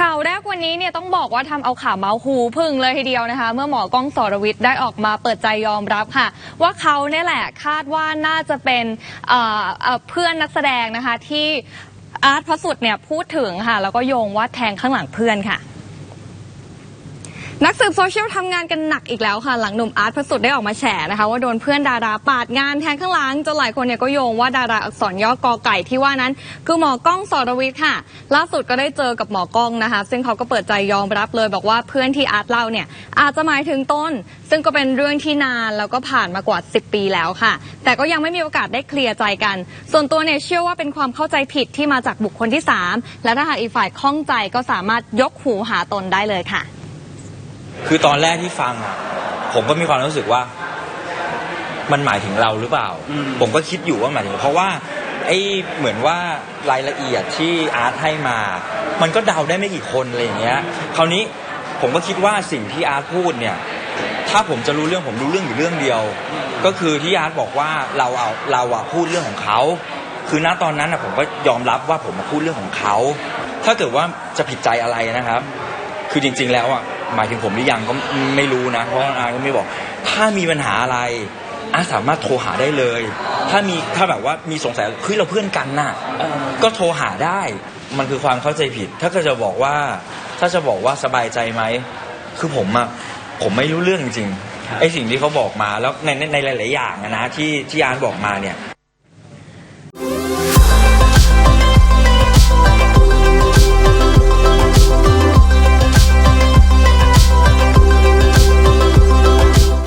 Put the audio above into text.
ข่าวแรกวันนี้เนี่ยต้องบอกว่าทำเอาข่าวเมาหูพึ่งเลยทีเดียวนะคะ เมื่อหมอกล้องสรวิทย์ได้ออกมาเปิดใจยอมรับค่ะ ว่าเขาเนี่ยแหละคาดว่าน่าจะเป็นเเเพื่อนนักแสดงนะคะที่อาร์ตพระสุดเนี่ยพูดถึงค่ะ แล้วก็โยงว่าแทงข้างหลังเพื่อนค่ะ นักสืบโซเชียลทำงานกันหนักอีกแล้วค่ะ หลังหนุ่มอาร์ตพระสุดได้ออกมาแฉนะคะว่าโดนเพื่อนดาราปาดงานแทงข้างหลังจนหลายคนเนี่ยก็โยงว่าดาราอักษรย่อกอไก่ที่ว่านั้น คือหมอกล้องสรวิทย์ค่ะ ล่าสุดก็ได้เจอกับหมอกล้องนะคะ ซึ่งเขาก็เปิดใจยอมรับเลยบอกว่าเพื่อนที่อาร์ตเล่าเนี่ยอาจจะหมายถึงต้น ซึ่งก็เป็นเรื่องที่นานแล้วก็ผ่านมากว่า 10 ปีแล้วค่ะ แต่ก็ยังไม่มีโอกาสได้เคลียร์ใจกัน ส่วนตัวเนี่ยเชื่อว่าเป็นความเข้าใจผิดที่มาจากบุคคลที่สามและถ้าหากอีกฝ่ายข้องใจก็สามารถยกหูหาตนได้เลยค่ะ คือตอนแรกที่ฟังอะผมก็มีความรู้สึกว่า มันหมายถึงเราหรือเปล่า ผมก็คิดอยู่ว่าหมายถึงเพราะว่า ไอ้เหมือนว่ารายละเอียดที่อาร์ตให้มา มันก็เดาได้ไม่กี่คนอะไรอย่างเงี้ย คราวนี้ผมก็คิดว่าสิ่งที่อาร์ตพูดเนี่ย ถ้าผมจะรู้เรื่องผมรู้เรื่องอยู่เรื่องเดียว ก็คือที่อาร์ตบอกว่าเราเอาเราอะพูดเรื่องของเขาคือณตอนนั้นอะผมก็ยอมรับว่าผมมาพูดเรื่องของเขา ถ้าเกิดว่าจะผิดใจอะไรนะครับ คือจริง ๆ แล้วอะ หมายถึงผมหรือยังก็ไม่รู้นะ เพราะว่าอาก็ไม่บอก ถ้ามีปัญหาอะไรอาสามารถโทรหาได้เลย ถ้ามีถ้าแบบว่ามีสงสัยเฮ้ยเราเพื่อนกันน่ะก็โทรหาได้ มันคือความเข้าใจผิด ถ้าก็จะบอกว่า ถ้าจะบอกว่าสบายใจไหมคือผมอะผมไม่รู้เรื่องจริงไอ้สิ่งที่เขาบอกมาแล้วในในหลาย ๆ อย่างนะที่ที่อาร์ตบอกมาเนี่ย